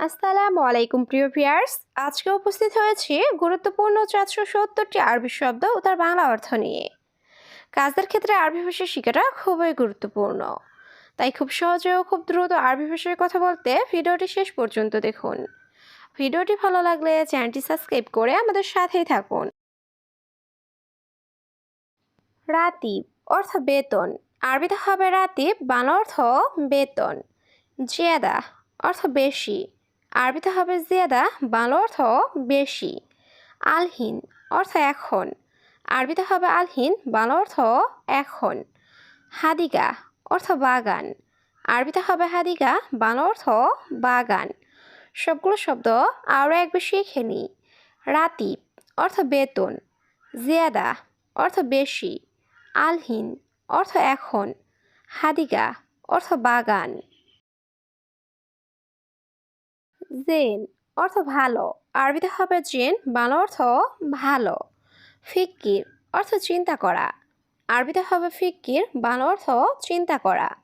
আসসালামু আলাইকুম, প্রিয় ভিয়ার্স আজকে উপস্থিত হয়েছি গুরুত্বপূর্ণ চারশো সত্তরটি আরবি শব্দ ও তার বাংলা অর্থ নিয়ে। কাজের ক্ষেত্রে আরবি ভাষা শেখাটা খুবই গুরুত্বপূর্ণ। তাই খুব সহজে ও খুব দ্রুত আরবি ভাষায় কথা বলতে ভিডিওটি শেষ পর্যন্ত দেখুন। ভিডিওটি ভালো লাগলে চ্যানেলটি সাবস্ক্রাইব করে আমাদের সাথেই থাকুন। রাতিব অর্থ বেতন। আরবিতে হবে রাতিব, বাংলা অর্থ বেতন। জিয়াদা অর্থ বেশি। আরবিতে হবে জিয়াদা, বাংলা অর্থ বেশি। আলহিন অর্থ এখন। আরবিতে হবে আলহিন, বাংলা অর্থ এখন। হাদিগা অর্থ বাগান। আরবিতে হবে হাদিগা, বাংলা অর্থ বাগান। সবগুলো শব্দ আরও একবার শিখে নিই। রাতিব অর্থ বেতন। জিয়াদা অর্থ বেশি। আলহিন অর্থ এখন। হাদিগা অর্থ বাগান। জেন অর্থ ভালো। আরবিতে হবে জেন, বাংলা অর্থ ভালো। ফিক্কির অর্থ চিন্তা করা। আরবিতে হবে ফিক্কির, বাংলা অর্থ চিন্তা করা।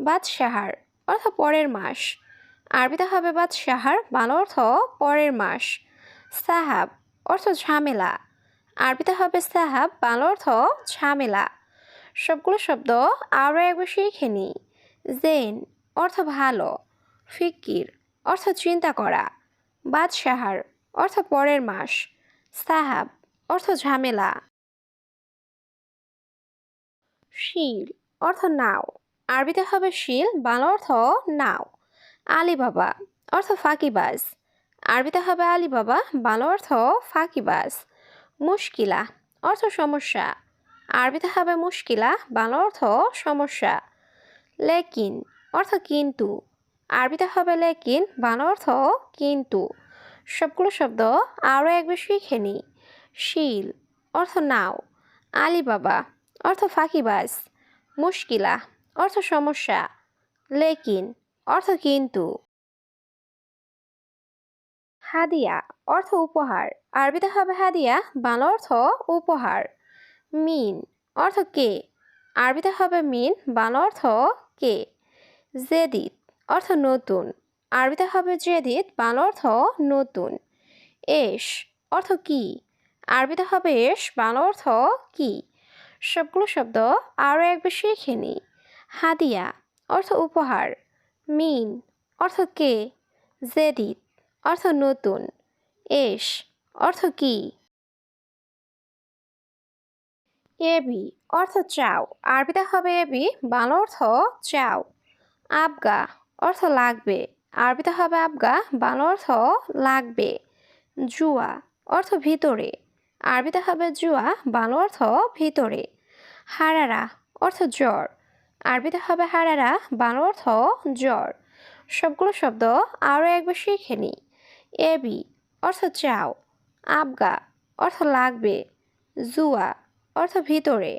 বাদশাহার অর্থ পরের মাস। আরবিতে হবে বাদশাহার, বাংলা অর্থ পরের মাস। সাহাব অর্থ ঝামেলা। আরবিতে হবে সাহাব, বাংলা অর্থ ঝামেলা। সবগুলো শব্দ আরও একবার শিখে নিই। জেন অর্থ ভালো। ফিক্কির অর্থ চিন্তা করা। বাদশাহার, অর্থ পরের মাস। সাহাব, অর্থ ঝামেলা। শিল, অর্থ নাও। আরবিতে হবে শিল, বাংলা অর্থ নাও। আলিবাবা, অর্থ ফাঁকিবাজ। আরবিতে হবে আলিবাবা, বাংলা অর্থ ফাঁকিবাজ। মুশকিলা, অর্থ সমস্যা। আরবিতে হবে মুশকিলা, বাংলা অর্থ সমস্যা। লেকিন, অর্থ কিন্তু। আরবিতে হবে লেকিন বাংলা অর্থ কিন্তু। সবগুলো শব্দ আরও একবার শিখে নিই শিল, অর্থ নাও। আলিবাবা, অর্থ ফাঁকিবাজ। মুশকিলা, অর্থ সমস্যা। লেকিন, অর্থ কিন্তু। হাদিয়া, অর্থ উপহার। আরবিতে হবে হাদিয়া বাংলা অর্থ উপহার। মিন, অর্থ কে। আরবিতে হবে মিন বাংলা অর্থ কে। জেদিদ অর্থ নতুন। আরবিতে হবে জেদিদ বাংলা অর্থ নতুন। এশ অর্থ কি? আরবিতে হবে এশ বাংলা অর্থ কি? সবগুলো শব্দ আরও একবার শিখে নিই হাদিয়া, অর্থ উপহার। মিন, অর্থ কে? জেদিদ অর্থ নতুন। এশ অর্থ কি? এবি, অর্থ চাও। আরবিতে হবে এবি বাংলা অর্থ চাও। আবগা অর্থ লাগবে। আরবিতে হবে আবগা, বাংলা অর্থ লাগবে। জুয়া, অর্থ ভিতরে। আরবিতে হবে জুয়া, বাংলা অর্থ ভিতরে। হারারা, অর্থ জ্বর। আরবিতে হবে হারারা, বাংলা অর্থ জ্বর। সবগুলো শব্দ আরও একবার শিখে নিই এবি অর্থ চাও। আবগা, অর্থ লাগবে। জুয়া, অর্থ ভিতরে।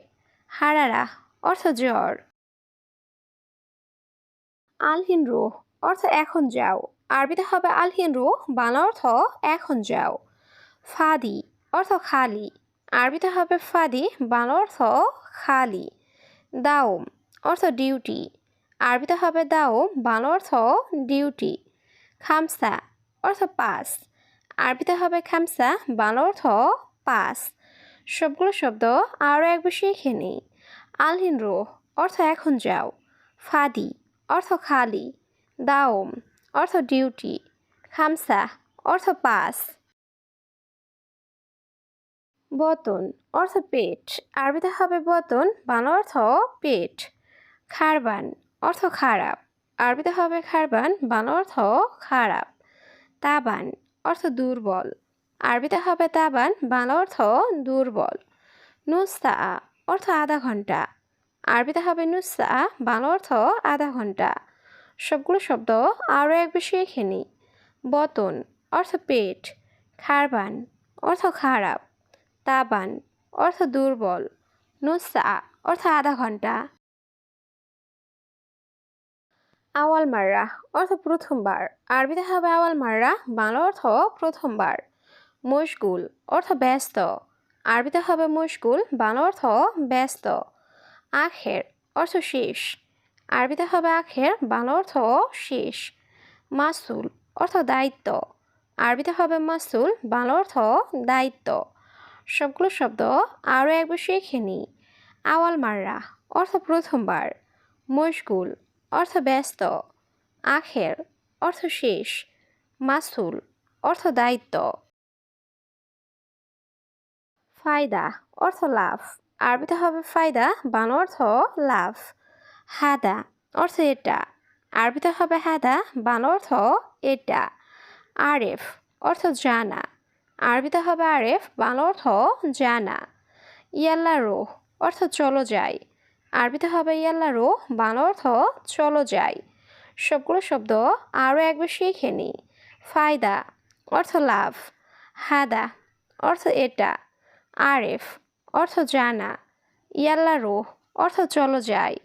হারারা, অর্থ জ্বর। আলহিন রুহ, অর্থ এখন যাও। আরবিতে হবে আলহিন রুহ, বাংলা অর্থ এখন যাও। ফাদি, অর্থ খালি। আরবিতে হবে ফাদি, বাংলা অর্থ খালি। দাওম, অর্থ ডিউটি। আরবিতে হবে দাওম, বাংলা অর্থ ডিউটি। খামসা, অর্থ পাস। আরবিতে হবে খামসা, বাংলা অর্থ পাস। সবগুলো শব্দ আরও একবার শিখে নিই আলহিন রোহ, অর্থ এখন যাও। ফাদি অর্থ খালি, দাওম, অর্থ ডিউটি খামসা, অর্থ পাস বতন, অর্থ পেট, আরবিতে হবে বতন, বাংলা অর্থ পেট, খারবান, অর্থ খারাপ, আরবিতে হবে খারবান, বাংলা অর্থ খারাপ, তাবান, অর্থ দুর্বল, আরবিতে হবে তাবান, বাংলা অর্থ দুর্বল নুসা অর্থ আধা ঘণ্টা আরবিতে হবে নুসা বাংলা অর্থ আধা ঘণ্টা। সবগুলো শব্দ আরও এক বিষয়ে খেনি বতন, অর্থ পেট। খারবান, অর্থ খারাপ। তাবান, অর্থ দুর্বল। নুসা অর্থ আধা ঘণ্টা। আওয়াল মাররা, অর্থ প্রথমবার। আরবিতে হবে আওয়াল মাররা, বাংলা অর্থ প্রথমবার। মশগুল, অর্থ ব্যস্ত। আরবিতে হবে মশগুল, বাংলা অর্থ ব্যস্ত। আখের অর্থ শেষ। আরবিতে হবে আখের, বাংলা অর্থ শেষ। মাসুল অর্থ দায়িত্ব। আরবিতে হবে মাসুল, বাংলা অর্থ দায়িত্ব। সবগুলো শব্দ আরও একবার শিখে নিই আওয়াল মাররা অর্থ প্রথমবার। মশগুল অর্থ ব্যস্ত। আখের অর্থ শেষ। মাসুল অর্থ দায়িত্ব। ফায়দা অর্থ লাভ। আরবিতে হবে ফায়দা বাংলা অর্থ লাভ। হাদা অর্থ এটা। আরবিতে হবে হাদা বাংলা অর্থ এটা। আরেফ অর্থ জানা। আরবিতে হবে আরেফ বাংলা অর্থ জানা। ইয়াল্লা রোহ অর্থ চলো যাই। আরবিতে হবে ইয়াল্লা রোহ বাংলা অর্থ চলো যাই। সবগুলো শব্দ আরও একবার শিখে নিই ফায়দা অর্থ লাভ। হাদা অর্থ এটা। আরেফ অর্থ জানা। ইয়াল্লা রোহ, অর্থ চলো যাই।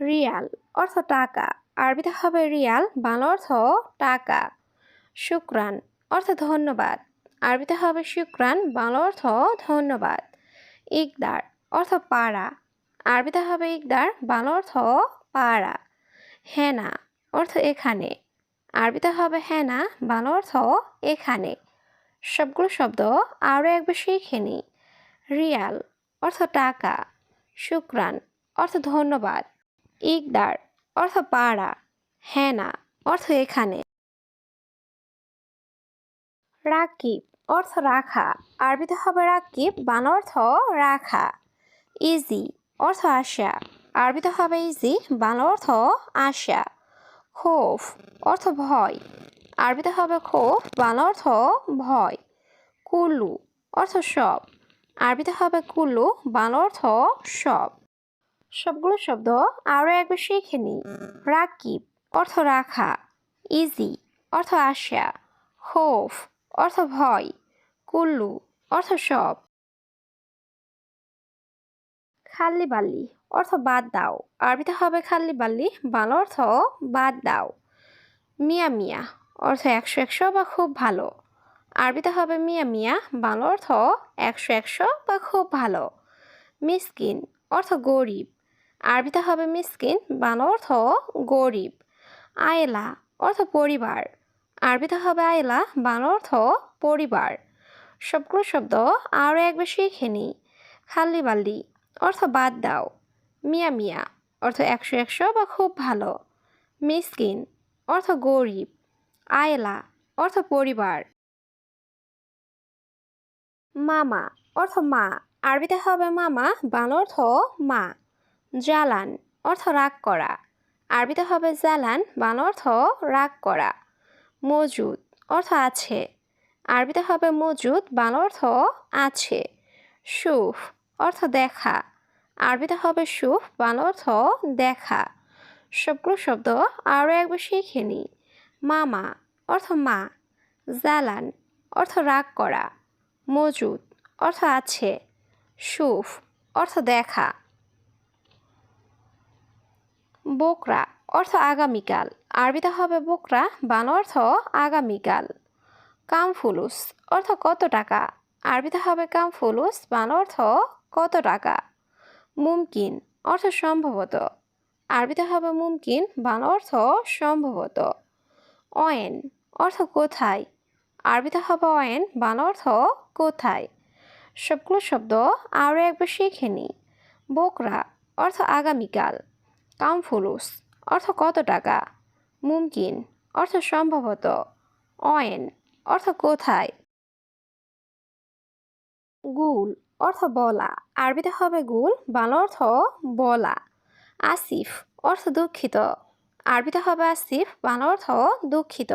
রিয়াল, অর্থ টাকা। আরবিতে হবে রিয়াল, বাংলা অর্থ টাকা। শুক্রান, অর্থ ধন্যবাদ। আরবিতে হবে শুক্রান, বাংলা অর্থ ধন্যবাদ। ইকদার, অর্থ পাড়া। আরবিতে হবে ইকদার, বাংলা অর্থ পাড়া। হেনা, অর্থ এখানে। আরবিতে হবে হেনা, বাংলা অর্থ এখানে। সবগুলো শব্দ আরও একবার শিখে নিই। রিয়াল অর্থ টাকা, শুক্রান অর্থ ধন্যবাদ, ইকদার অর্থ পাড়া, হেনা অর্থ এখানে। রাকিব অর্থ রাখা, আরবিতে হবে রাকিব, বান অর্থ রাখা। ইজি অর্থ আশা, আরবিতে হবে ইজি বাংলা অর্থ আশা। খোফ অর্থ ভয় আরবিতে হবে খোফ বাংলা অর্থ ভয়। কুলু অর্থ সব। আরবিতে হবে কুলু, বাংলা অর্থ সব। সবগুলো শব্দ আরও একবার শিখে নিই রাকিব অর্থ রাখা। ইজি অর্থ আশা। খোফ অর্থ ভয়। কুল্লু অর্থ সব। খাল্লি বাল্লি অর্থ বাদ দাও। আরবিতে হবে খাল্লি বাল্লি বাংলা অর্থ বাদ দাও। মিয়া মিয়া অর্থ একশো একশো বা খুব ভালো। আরবিতে হবে মিয়া মিয়া, বাংলা অর্থ একশো একশো বা খুব ভালো। মিসকিন, অর্থ গরিব। আরবিতে হবে মিসকিন, বাংলা অর্থ গরিব। আয়লা, অর্থ পরিবার। আরবিতে হবে আয়লা, বাংলা অর্থ পরিবার। সবগুলো শব্দ আরও একবার শিখে নিই খাল্লি বাল্লি অর্থ বাদ দাও। মিয়া মিয়া, অর্থ একশো একশো বা খুব ভালো। মিসকিন, অর্থ গরিব। আয়লা, অর্থ পরিবার। মামা, অর্থ মা। আরবিতে হবে মামা, বাংলা অর্থ মা। জালান, অর্থ রাগ করা। আরবিতে হবে জালান, বাংলা অর্থ রাগ করা। মজুদ, অর্থ আছে। আরবিতে হবে মজুদ, বাংলা অর্থ আছে। সুফ, অর্থ দেখা। আরবিতে হবে সুফ, বাংলা অর্থ দেখা। সবগুলো শব্দ আরও একবার শিখে নিই। মামা অর্থ মা জালান অর্থ রাগ করা, মজুদ অর্থ আছে, সুফ অর্থ দেখা। বোকরা অর্থ আগামীকাল, আরবিতে হবে বোকরা বাংলা অর্থ আগামীকাল। কামফুলুস অর্থ কত টাকা, আরবিতে হবে কামফুলুস বাংলা অর্থ কত টাকা। মুমকিন অর্থ সম্ভবত, আরবিতে হবে মুমকিন বাংলা অর্থ সম্ভবত। অয়েন, অর্থ কোথায়? আরবিতে হবে অয়েন, বাংলা অর্থ কোথায়? সবগুলো শব্দ আরও একবার শিখে নিই বোকরা, অর্থ আগামীকাল। কামফুলুস, অর্থ কত টাকা? মুমকিন, অর্থ সম্ভবত। অয়েন, অর্থ কোথায়? গুল, অর্থ বলা। আরবিতে হবে গুল, বাংলা অর্থ বলা। আসিফ, অর্থ দুঃখিত। আরবিতে হবে আসিফ, বাংলা অর্থ দুঃখিত।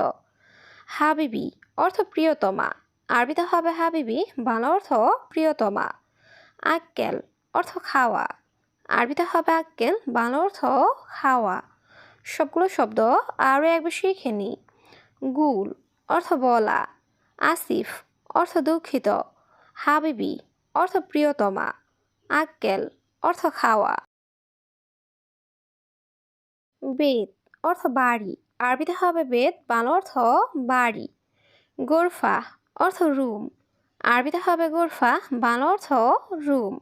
হাবিবি, অর্থ প্রিয়তমা। আরবিতে হবে হাবিবি, বাংলা অর্থ প্রিয়তমা। আক্কেল, অর্থ খাওয়া। আরবিতে হবে আক্কেল, বাংলা অর্থ খাওয়া। সবগুলো শব্দ আরও একবার শিখে নিই গুল, অর্থ বলা। আসিফ, অর্থ দুঃখিত। হাবিবি, অর্থ প্রিয়তমা। আক্কেল, অর্থ খাওয়া। বেদ অর্থ বাড়ি। আরবিতে হবে বেদ, বাংলা অর্থ বাড়ি। গোরফা অর্থ রুম। আরবিতে হবে গোরফা, বাংলা অর্থ রুম।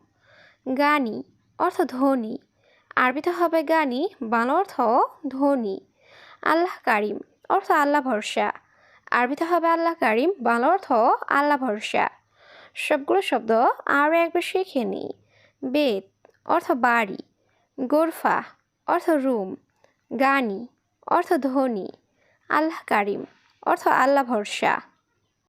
গানি অর্থ ধনী। আরবিতে হবে গানি, বাংলা অর্থ ধনী। আল্লাহ কারিম অর্থ আল্লাহ ভরসা। আরবিতে হবে আল্লাহ কারিম, বাংলা অর্থ আল্লাহ ভরসা। সবগুলো শব্দ আরও একবার শিখে নিই। বেদ অর্থ বাড়ি। গোরফা অর্থ রুম। গানি অর্থ ধনী আল্লাহ কারিম অর্থ আল্লাহ ভরসা।